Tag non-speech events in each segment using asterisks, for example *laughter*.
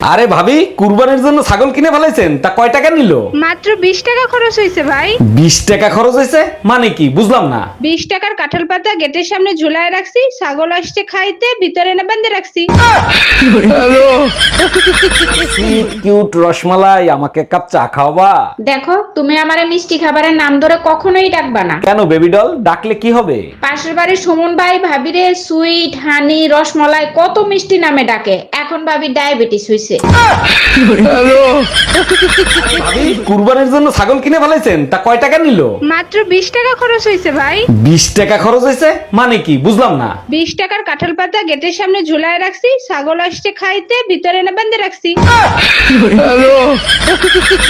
আরে ভাবি কুরবানির জন্য ছাগল কিনে ফেলাইছেন তা কয় টাকা নিল? মাত্র বিশ টাকা খরচ হয়েছে ভাই। বিশ টাকা খরচ হয়েছে মানে কি বুঝলাম না। বিশ টাকার কাঁঠাল পাতা গেটের সামনে ঝুলায় রাখছি ছাগল আসছে খাইতে ভিতরে না বেঁধে রাখছি। সুইট কিউট রসমালাই আমাকে এক কাপ চা খাওয়াবা? দেখো তুমি আমারে মিষ্টি খাবারের নাম ধরে কখনোই ডাকবা না। কেন বেবি ডল ডাকলে কি হবে? পাশের বাড়ির সুমন ভাই ভাবিরে সুইট হানি রসমলাই কত মিষ্টি নামে ডাকে। এখন ভাবি ডায়াবেটিস হইছে। ভাবি কুরবানির জন্য ছাগল কিনে ফেলাইছেন তা কয় টাকা নিল? মাত্র বিশ টাকা খরচ হয়েছে ভাই। বিশ টাকা খরচ হয়েছে মানে কি? বুঝলাম না। বিশ টাকার কাঁঠাল পাতা গেটের সামনে ঝুলায় রাখছি ছাগল আসছে খাইতে ভিতরে না বেঁধে রাখছি।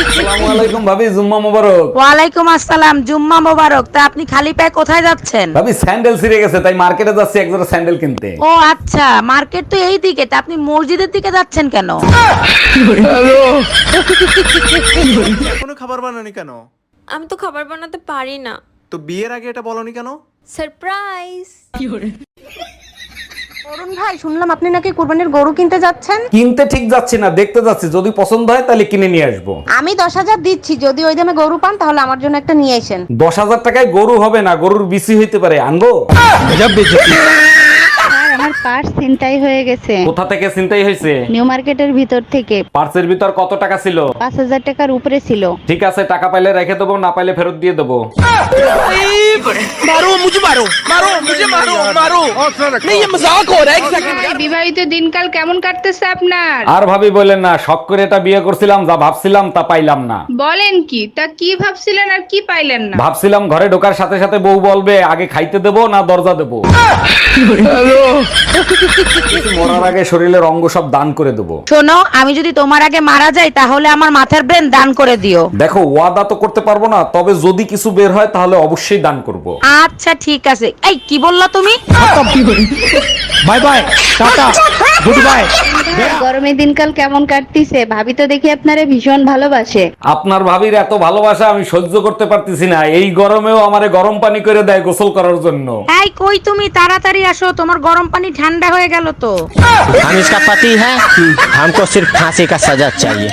আসসালামু আলাইকুম ভাবি জুম্মা মোবারক। ওয়ালাইকুম আসসালাম জুম্মা মোবারক। তা আপনি খালি পায়ে কোথায় যাচ্ছেন? ভাবি স্যান্ডেল ছিঁড়ে গেছে তাই মার্কেটে যাচ্ছি এক জোড়া স্যান্ডেল কিনতে। ও আচ্ছা মার্কেট তো এই দিকে তা আপনি মসজিদের দিকে যাচ্ছেন কেন? কোনো খাবার বানানি কেন? আমি তো খাবার বানাতে পারি না। তো বিয়ের আগে এটা বলনি কেন? সারপ্রাইজ। অরুণ ভাই শুনলাম আপনি নাকি কুরবানির গরু কিনতে যাচ্ছেন? কিনতে ঠিক যাচ্ছি না দেখতে যাচ্ছি। যদি পছন্দ হয় তাহলে কিনে নিয়ে আসব। আমি দশ হাজার দিচ্ছি যদি ওই দামে গরু পান তাহলে আমার জন্য একটা নিয়ে আসেন। দশ হাজার টাকায় গরু হবে না গরুর বিসি হইতে পারে। আনব? পার্স ছিনতাই হয়ে গেছে। কোথা থেকে চিন্তাই হয়েছে? নিউ মার্কেটের ভিতর থেকে। পার্সের ভিতর কত টাকা ছিল? পাঁচ হাজার টাকার উপরে ছিল। ঠিক আছে টাকা পাইলে রেখে দেবো না পাইলে ফেরত দিয়ে দেবো। ভাই, বিবাহিত দিনকাল কেমন কাটতেছে আপনার? আর ভাবি বললেন না শখ করে এটা বিয়ে করছিলাম যা ভাবছিলাম তা পাইলাম না। বলেন কি তা কি ভাবছিলেন আর কি পাইলেন না? ভাবছিলাম ঘরে ঢোকার সাথে সাথে বউ বলবে আগে খাইতে দেবো না দরজা দেবো। মরার আগে শরীরের অঙ্গ সব দান করে দেবো। শোনো আমি যদি তোমার আগে মারা যাই তাহলে আমার মাথার ব্রেন দান করে দিও। দেখো ওয়াদা তো করতে পারব না তবে যদি কিছু বের হয় তাহলে অবশ্যই দান করব। আচ্ছা ঠিক আছে। এই কি বললা তুমি? Bye bye tata good bye. গরমের দিনকাল কেমন কাটতিছে? ভাবি তো দেখি আপনারে ভীষণ ভালোবাসে। আপনার ভাবির এত ভালোবাসা আমি সহ্য করতে পারতেছি না। এই গরমেও আমারে গরম পানি করে দেয় গোসল করার জন্য। এই কই তুমি? তাড়াতাড়ি আসো তোমার গরম পানি ঠান্ডা হয়ে গেল তো हम इसका पति है हमको सिर्फ फांसी का सजा चाहिए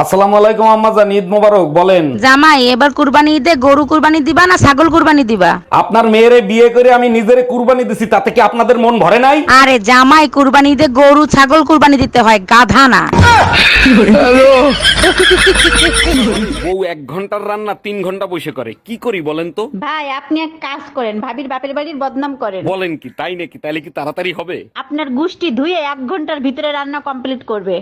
আসসালামু আলাইকুম আম্মা জান ঈদ মোবারক বলেন। জামাই এবার কুরবানি ঈদে গরু কুরবানি দিবা না ছাগল কুরবানি দিবা? আপনার মেয়েরে বিয়ে করে আমি নিজেরে কুরবানি দিছি তাতে কি আপনাদের মন ভরে নাই? আরে জামাই কুরবানি ঈদে গরু ছাগল কুরবানি দিতে হয় গাধা না। বউ এক ঘণ্টার রান্না তিন ঘণ্টা বসে করে। কি করি বলেন তো? ভাই আপনি এক কাজ করেন ভাবির বাপের বাড়ির বদনাম করেন। বলেন কি তাই নাকি? তাইলে কি তাড়াতাড়ি হবে? আপনার গুষ্টি ধুয়ে এক ঘণ্টার ভিতরে রান্না কমপ্লিট করবে।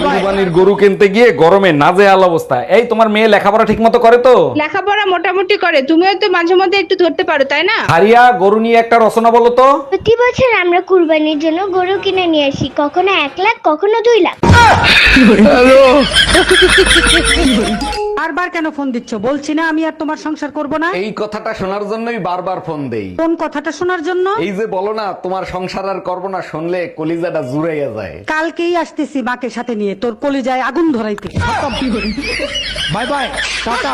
কুরবানির গরু কিনতে গিয়ে গরমে নাজেহাল অবস্থা। এই তোমার মেয়ে লেখাপড়া ঠিকমতো করে তো? লেখাপড়া মোটামুটি করে। তুমিও তো মাঝে মধ্যে একটু ধরতে পারো তাই না? হারিয়া গরু নিয়ে একটা রচনা বলো তো। প্রতি বছর আমরা কুরবানির জন্য গরু কিনে নিয়ে আসি। কখনো এক লাখ কখনো দুই লাখ। *laughs* বারবার কেন ফোন দিচ্ছ? বলছি না আমি আর তোমার সংসার করব না। এই কথাটা শোনার জন্যই বারবার ফোন দেই। কোন কথাটা শোনার জন্য? এই যে বলো না তোমার সংসার আর করব না শুনলে কলিজাটা জুড়াইয়া যায়। কালকেই আসতেছি মাকে সাথে নিয়ে তোর কলিজায় আগুন ধরাইতে। By bye tata.